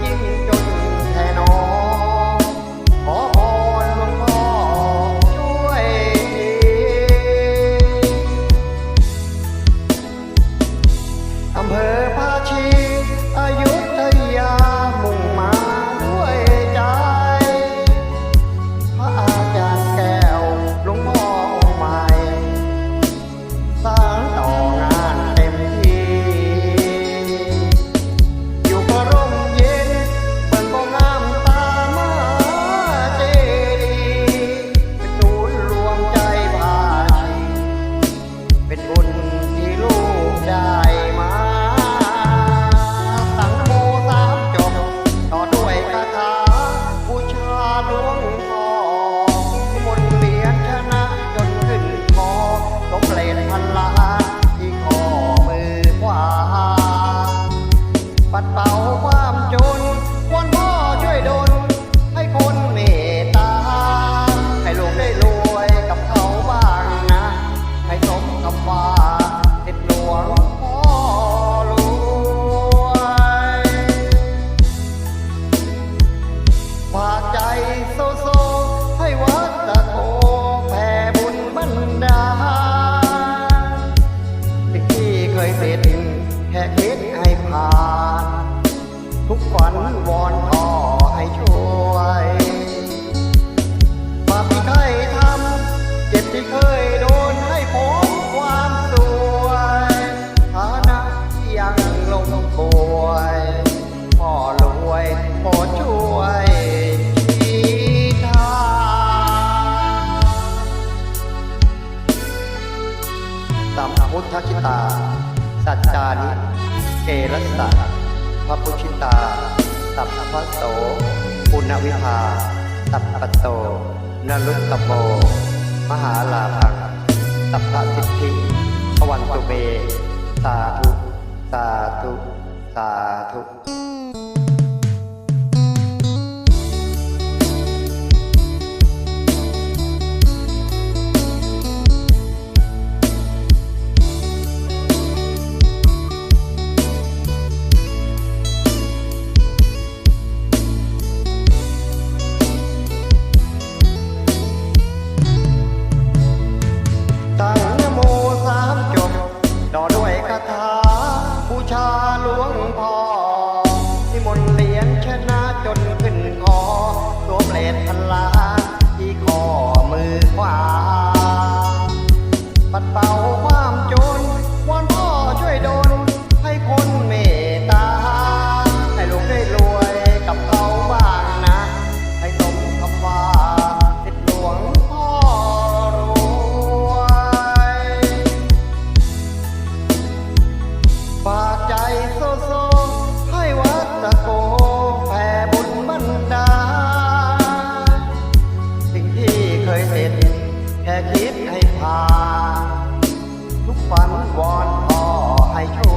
Chia. ลงป่วยพ่อรวยโปรช่วยชี้ทางสัมพุทธชิตา สัจจานิเกรสัตพระพุชิตา สัพพะโสปุณวิภา สัพปโตนรุตตโม มหาลาภังสัพพสิทธิพวันตุเบสาธุาธุ สาธุ วอนพ่อให้ช่วย